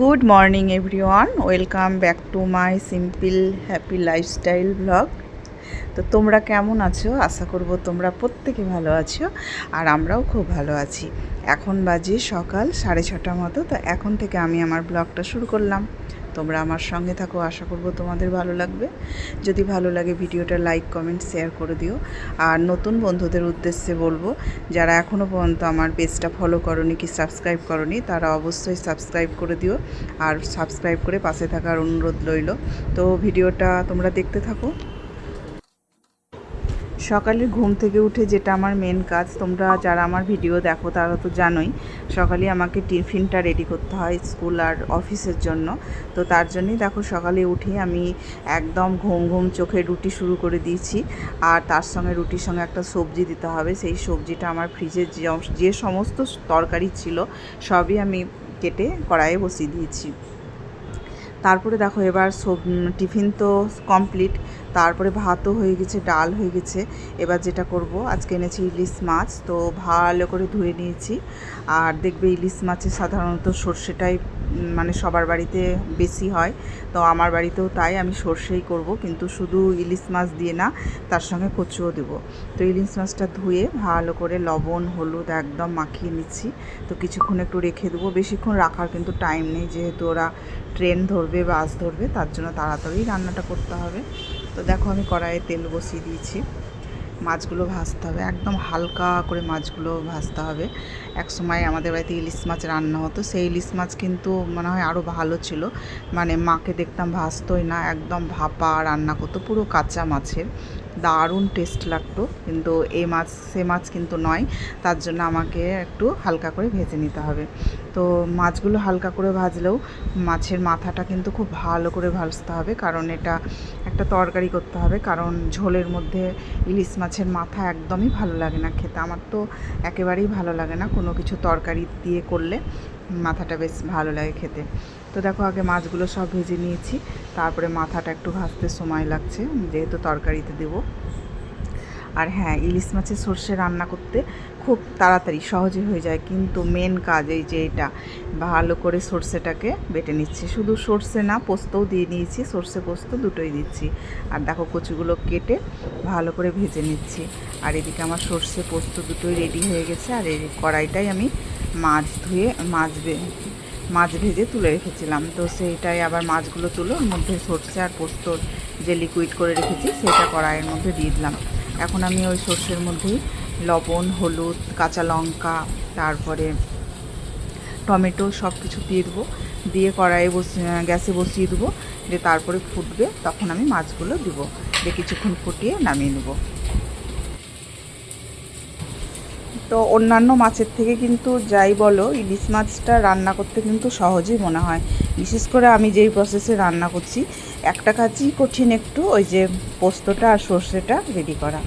Good morning everyone welcome back to my simple happy lifestyle blog তো তোমরা কেমন আছো? আশা করব তোমরা প্রত্যেকে ভালো আছো আর আমরাও খুব ভালো আছি। এখন বাজে সকাল সাড়ে ছটা মতো, তো এখন থেকে আমি আমার ব্লগটা শুরু করলাম। তোমরা আমার সঙ্গে থাকো, আশা করব তোমাদের ভালো লাগবে। যদি ভালো লাগে ভিডিওটা লাইক, কমেন্ট, শেয়ার করে দিও। আর নতুন বন্ধুদের উদ্দেশ্যে বলব, যারা এখনও পর্যন্ত আমার পেজটা ফলো করনি কি সাবস্ক্রাইব করনি, তারা অবশ্যই সাবস্ক্রাইব করে দিও। আর সাবস্ক্রাইব করে পাশে থাকার অনুরোধ রইল। তো ভিডিওটা তোমরা দেখতে থাকো। সকালে ঘুম থেকে উঠে যেটা আমার মেন কাজ, তোমরা যারা আমার ভিডিও দেখো তারা তো জানোই, সকালে আমাকে টিফিনটা রেডি করতে হয় স্কুল আর অফিসের জন্য। তো তার জন্যই দেখো সকালে উঠে আমি একদম ঘুম ঘুম চোখে রুটি শুরু করে দিয়েছি, আর তার সঙ্গে রুটির সঙ্গে একটা সবজি দিতে হবে। সেই সবজিটা আমার ফ্রিজে যে সমস্ত তরকারি ছিল সবই আমি কেটে কড়াইয়ে বসিয়ে দিয়েছি। তারপরে দেখো এবার সব টিফিন তো কমপ্লিট তারপরে ভাতও হয়ে গেছে, ডাল হয়ে গেছে। এবার যেটা করব, আজকে এনেছি ইলিশ মাছ, তো ভালো করে ধুয়ে নিয়েছি। আর দেখবে ইলিশ মাছে সাধারণত সর্ষেটাই মানে সবার বাড়িতে বেশি হয়। তো আমার বাড়িতেও তাই, আমি সর্ষেই করব, কিন্তু শুধু ইলিশ মাছ দিয়ে না, তার সঙ্গে কচুও দেবো। তো ইলিশ মাছটা ধুয়ে ভালো করে লবণ, হলুদ একদম মাখিয়ে নিচ্ছি। তো কিছুক্ষণ একটু রেখে দেবো। বেশিক্ষণ রাখার কিন্তু টাইম নেই, যেহেতু ওরা ট্রেন ধরবে বাস ধরবে, তার জন্য তাড়াতাড়ি রান্নাটা করতে হবে। তো দেখো আমি কড়াইয়ে তেল বসিয়ে দিয়েছি। মাছগুলো ভাজতে হবে, একদম হালকা করে মাছগুলো ভাজতে হবে। এক সময় আমাদের বাড়িতে ইলিশ মাছ রান্না হতো, সেই ইলিশ মাছ কিন্তু মনে হয় আরও ভালো ছিল। মানে মাকে দেখতাম ভাজতোই না, একদম ভাপা রান্না করতো, পুরো কাঁচা মাছের। দারুণ টেস্ট লাগতো। কিন্তু এই মাছ, সে মাছ কিন্তু নয়। তার জন্য আমাকে একটু হালকা করে ভেজে নিতে হবে। তো মাছগুলো হালকা করে ভাজলেও মাছের মাথাটা কিন্তু খুব ভালো করে ভাজতে হবে। কারণ এটা একটা তরকারি করতে হবে। কারণ ঝোলের মধ্যে ইলিশ মাছের মাথা একদমই ভালো লাগে না খেতে। আমার তো একেবারেই ভালো লাগে না কোনো কিছু তরকারি দিয়ে করলে। মাথাটা বেশ ভালো লাগে খেতে। তো দেখো আগে মাছগুলো সব ভেজে নিয়েছি, তারপরে মাথাটা একটু ভাজতে সময় লাগছে, যেহেতু তরকারিতে দেবো। আর হ্যাঁ ইলিশ মাছের সর্ষে রান্না করতে খুব তাড়াতাড়ি, সহজে হয়ে যায়, কিন্তু মেন কাজ এই যে এটা, ভালো করে সর্ষেটাকে বেটে নিচ্ছি। শুধু সর্ষে না, পোস্তও দিয়ে নিয়েছি, সর্ষে পোস্ত দুটোই দিচ্ছি। আর দেখো কচুগুলো কেটে ভালো করে ভেজে নিচ্ছি। আর এদিকে আমার সর্ষে পোস্ত দুটোই রেডি হয়ে গেছে, আর এই কড়াইটাই আমি মাছ ধুয়ে, মাছ মাছ ভেজে তুলে রেখেছিলাম। তো সেইটাই আবার মাছগুলো তুলো ওর মধ্যে সর্ষে আর পোস্তর যে লিকুইড করে রেখেছি, সেটা কড়াইয়ের মধ্যে দিয়ে দিলাম। এখন আমি ওই সর্ষের মধ্যেই লবণ, হলুদ, কাঁচা লঙ্কা, তারপরে টমেটো সব কিছু দিয়ে দেবো। দিয়ে কড়াইয়ে বসিয়ে গ্যাসে বসিয়ে দেবো। দিয়ে তারপরে ফুটবে, তখন আমি মাছগুলো দেবো। দিয়ে কিছুক্ষণ ফুটিয়ে নামিয়ে নেব। তো অন্যান্য মাছের থেকে কিন্তু যাই বলো ইলিশ মাছটা রান্না করতে কিন্তু সহজই মনে হয়। বিশেষ করে আমি যেই প্রসেসে রান্না করছি, একটা কাজই কঠিন একটু, ওই যে পোস্তটা আর সর্ষেটা রেডি করা।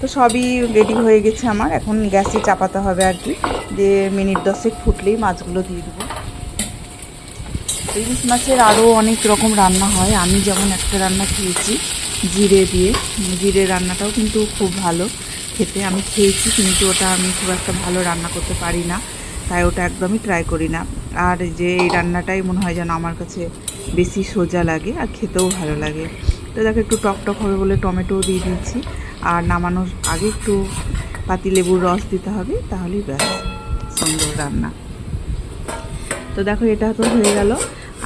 তো সবই রেডি হয়ে গেছে আমার, এখন গ্যাসে চাপাতে হবে আর কি। দিয়ে মিনিট দশেক ফুটলেই মাছগুলো দিয়ে দেবো। ইলিশ মাছের আরও অনেক রকম রান্না হয়। আমি যেমন একটা রান্না খেয়েছি, জিরে দিয়ে। জিরে রান্নাটাও কিন্তু খুব ভালো। খেতে আমি খেয়েছি, কিন্তু ওটা আমি খুব একটা ভালো রান্না করতে পারি না, তাই ওটা একদমই ট্রাই করি না। আর যে এই রান্নাটাই মনে হয় যেন আমার কাছে বেশি সোজা লাগে আর খেতেও ভালো লাগে। তো দেখো একটু টক টক হবে বলে টমেটোও দিয়ে দিয়েছি, আর নামানোর আগে একটু পাতি লেবুর রস দিতে হবে, তাহলেই ব্যাস, সুন্দর রান্না। তো দেখো এটা তো হয়ে গেল।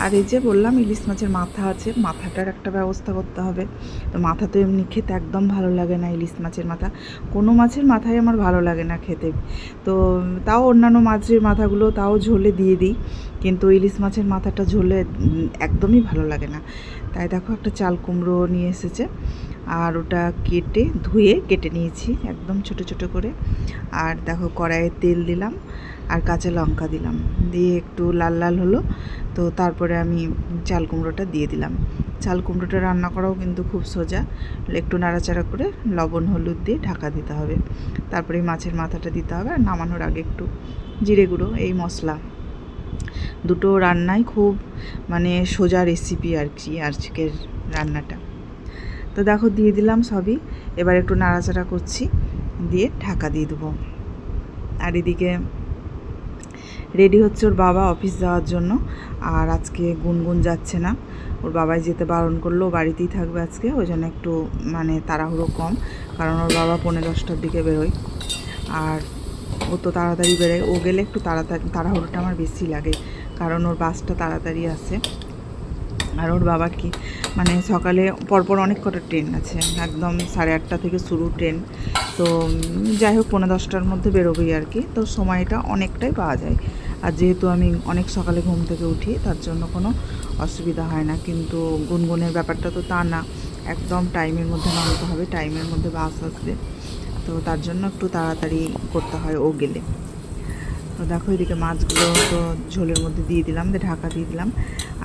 আর এই যে বললাম, ইলিশ মাছের মাথা আছে, মাথাটার একটা ব্যবস্থা করতে হবে। তো মাথা তো এমনি খেতে একদম ভালো লাগে না, ইলিশ মাছের মাথা। কোনো মাছের মাথাই আমার ভালো লাগে না খেতে। তো তাও অন্যান্য মাছের মাথাগুলো তাও ঝোলে দিয়ে দিই, কিন্তু ইলিশ মাছের মাথাটা ঝোলে একদমই ভালো লাগে না। তাই দেখো একটা চাল কুমড়ো নিয়ে এসেছে, আর ওটা কেটে, ধুয়ে কেটে নিয়েছি, একদম ছোট ছোট করে। আর দেখো কড়াইয়ে তেল দিলাম আর কাঁচা লঙ্কা দিলাম। দিয়ে একটু লাল লাল হলো, তো তারপরে আমি চাল কুমড়োটা দিয়ে দিলাম। চাল কুমড়োটা রান্না করাও কিন্তু খুব সোজা। একটু নাড়াচাড়া করে লবণ, হলুদ দিয়ে ঢাকা দিতে হবে। তারপরে মাছের মাথাটা দিতে হবে আর নামানোর আগে একটু জিরে গুঁড়ো, এই মশলা। দুটো রান্নাই খুব মানে সোজা রেসিপি আর কি আজকের রান্নাটা। তো দেখো দিয়ে দিলাম সবই। এবার একটু নাড়াচাড়া করছি, দিয়ে ঢাকা দিয়ে দেবো। আর এদিকে রেডি হচ্ছে ওর বাবা অফিস যাওয়ার জন্য। আর আজকে গুনগুন যাচ্ছে না। ওর বাবাই যেতে বারণ করল বাড়িতেই থাকবে আজকে, ওই জন্য একটু মানে তাড়াহুড়ো কম, কারণ ওর বাবা পৌনে দশটার দিকে বেরোয়। আর ও তো তাড়াতাড়ি বেরোয়। ও গেলে একটু তাড়াতাড়ি, তাড়াহুড়োটা আমার বেশি লাগে, কারণ ওর বাসটা তাড়াতাড়ি আসে। আর ওর বাবার কি? মানে সকালে পরপর অনেক কটা ট্রেন আছে। একদম সাড়ে আটটা থেকে শুরু ট্রেন। তো যাই হোক পনেরো দশটার মধ্যে বেরোবেই আর কি। তো সময়টা অনেকটাই পাওয়া যায়। আর যেহেতু আমি অনেক সকালে ঘুম থেকে উঠি, তার জন্য কোনো অসুবিধা হয় না। কিন্তু গুনগুনের ব্যাপারটা তো তা না। একদম টাইমের মধ্যে নামতে হবে, টাইমের মধ্যে বাস আসবে। তো তার জন্য একটু তাড়াতাড়ি করতে হয় ও গেলে। দেখো এদিকে মাছগুলো তো ঝোলের মধ্যে দিয়ে দিলাম, দিয়ে ঢাকা দিয়ে দিলাম।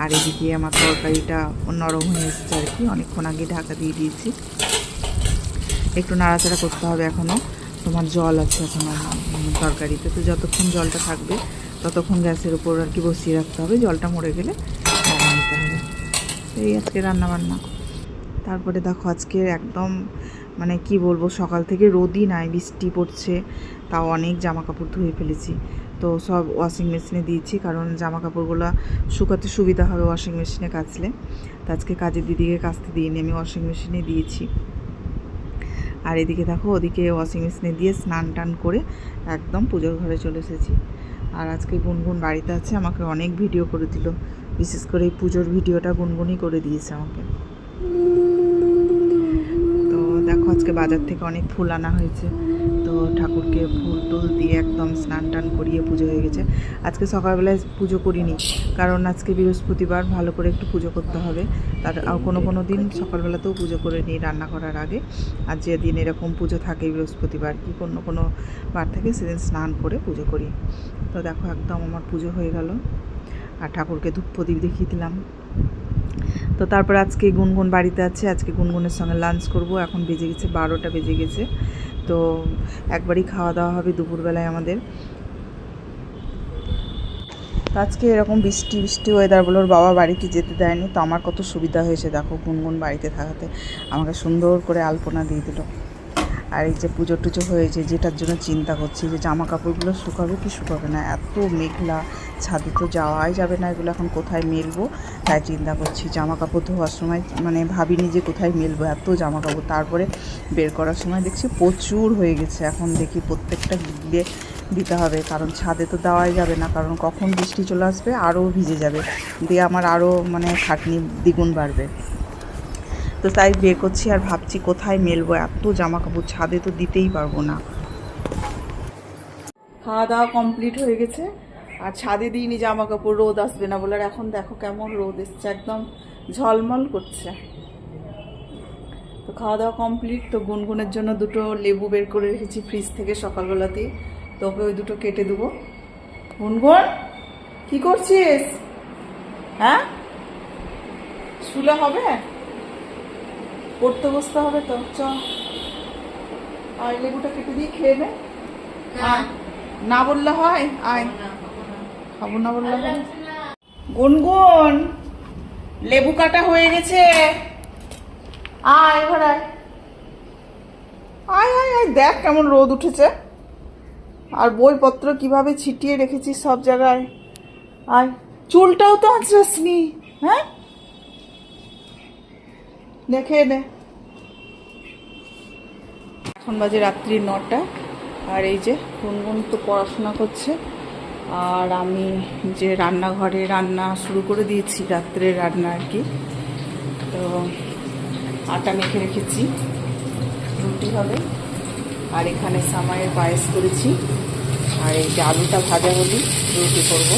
আর এদিকে আমার তরকারিটা নরম হয়ে এসেছে আর কি, অনেকক্ষণ আগে ঢাকা দিয়ে দিয়েছি। একটু নাড়াচাড়া করতে হবে এখনও তোমার জল আছে এখনও তরকারিতে, তো যতক্ষণ জলটা থাকবে, ততক্ষণ গ্যাসের উপর আর কি বসিয়ে রাখতে হবে, জলটা মরে গেলে নিতে হবে। এই আজকে রান্না বান্না তারপরে দেখো আজকে একদম মানে কি বলব, সকাল থেকে রোদই নাই, বৃষ্টি পড়ছে, তাও অনেক জামা কাপড় ধুয়ে ফেলেছি। তো সব ওয়াশিং মেশিনে দিয়েছি, কারণ জামা কাপড়গুলো শুকাতে সুবিধা হবে ওয়াশিং মেশিনে কাচলে। তো আজকে কাজের দিদিকে কাচতে দিইনি, আমি ওয়াশিং মেশিনে দিয়েছি। আর এদিকে দেখো, ওদিকে ওয়াশিং মেশিনে দিয়ে স্নান টান করে একদম পুজোর ঘরে চলে এসেছি। আর আজকে গুনগুন বাড়িতে আছে, আমাকে অনেক ভিডিও করে দিল বিশেষ করে এই পুজোর ভিডিওটা গুনগুনই করে দিয়েছে আমাকে। তো দেখো, আজকে বাজার থেকে অনেক ফুল আনা হয়েছে। তো ঠাকুরকে ফুল টুল দিয়ে একদম স্নান টান করিয়ে পুজো হয়ে গেছে। আজকে সকালবেলায় পুজো করিনি, কারণ আজকে বৃহস্পতিবার ভালো করে একটু পুজো করতে হবে। তার কোনো কোনো দিন সকালবেলাতেও পুজো করে নিই রান্না করার আগে। আর যে দিন এরকম পুজো থাকে বৃহস্পতিবার, কি কোনো কোনো বার থেকে সেদিন স্নান করে পুজো করি। তো দেখো একদম আমার পুজো হয়ে গেল। আর ঠাকুরকে ধূপ প্রদীপ দেখিয়ে দিলাম। তো তারপর আজকে গুনগুন বাড়িতে আছে, আজকে গুনগুনের সঙ্গে লাঞ্চ করব। এখন বেজে গেছে বারোটা, বেজে গেছে। তো একবারই খাওয়া দাওয়া হবে দুপুরবেলায় আমাদের। আজকে এরকম বৃষ্টি বৃষ্টি ওয়েদার বলে ওর বাবা বাড়িতে যেতে দেয়নি, তো আমার কত সুবিধা হয়েছে দেখো গুনগুন বাড়িতে থাকাতে। আমাকে সুন্দর করে আলপনা দিয়ে দিল। আর এই যে পুজো টুজো হয়েছে, যেটার জন্য চিন্তা করছি যে জামা কাপড়গুলো শুকাবে কি শুকাবে না। এত মেঘলা, ছাদে তো যাওয়াই যাবে না, এগুলো এখন কোথায় মেলবো? তাই চিন্তা করছি, জামা কাপড় ধোয়ার সময় মানে ভাবিনি যে কোথায় মেলবো, এত জামা কাপড়। তারপরে বের করার সময় দেখছি প্রচুর হয়ে গেছে, এখন দেখি প্রত্যেকটা গিলে দিতে হবে, কারণ ছাদে তো দেওয়াই যাবে না, কারণ কখন বৃষ্টি চলে আসবে আরও ভিজে যাবে, দিয়ে আমার আরও মানে খাটনি দ্বিগুণ বাড়বে। তাই বের করছি আর ভাবছি কোথায় মেলবো? এত জামা কাপড় ছাদে তো দিতেই পারব না। খাওয়া দাওয়া কমপ্লিট হয়ে গেছে। আর ছাদে দিইনি জামা কাপড় রোদ আসবে না বলে। আর এখন দেখো কেমন রোদ এসছে, একদম ঝলমল করছে। তো খাওয়া দাওয়া কমপ্লিট তো গুনগুনের জন্য দুটো লেবু বের করে রেখেছি ফ্রিজ থেকে সকালবেলাতেই তো ওকে ওই দুটো কেটে দেবো। গুনগুন, কি করছিস? হ্যাঁ? শুলে হবে? পড়তে বসতে হবে তো চ আর লেবুটা কেটে দিয়ে খেয়ে নে। আয়। না বললে হয়? আয়। খাব না বললে হয়? গুনগুন লেবু কাটা হয়ে গেছে। আয় এবার আয়। আয় আয় আয় দেখ কেমন রোদ উঠেছে। আর বইপত্র কীভাবে ছিটিয়ে রেখেছিস সব জায়গায়। আয়। চুলটাও তো আঁচড়াসনি হ্যাঁ? দেখে নে। এখন বাজে রাত্রি নটা, আর এই যে গুনগুন তো পড়াশোনা করছে, আর আমি যে রান্নাঘরে রান্না শুরু করে দিয়েছি, রাত্রের রান্না আর কি। তো আটা মেখে রেখেছি, রুটি হবে, আর এখানে সামায়ের পায়েস করেছি, আর এই যে আলুটা ভাজা হলি রুটি করব।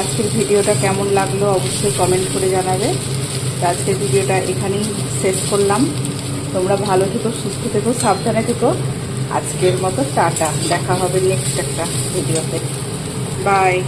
আজকের ভিডিওটা কেমন লাগল অবশ্যই কমেন্ট করে জানাবে। তো আজকের ভিডিওটা এখানেই শেষ করলাম। তোমরা ভালো থেকো, সুস্থ থেকো, সাবধানে থেকো। আজকের মতো টাটা। দেখা হবে নেক্সট একটা ভিডিওতে। বাই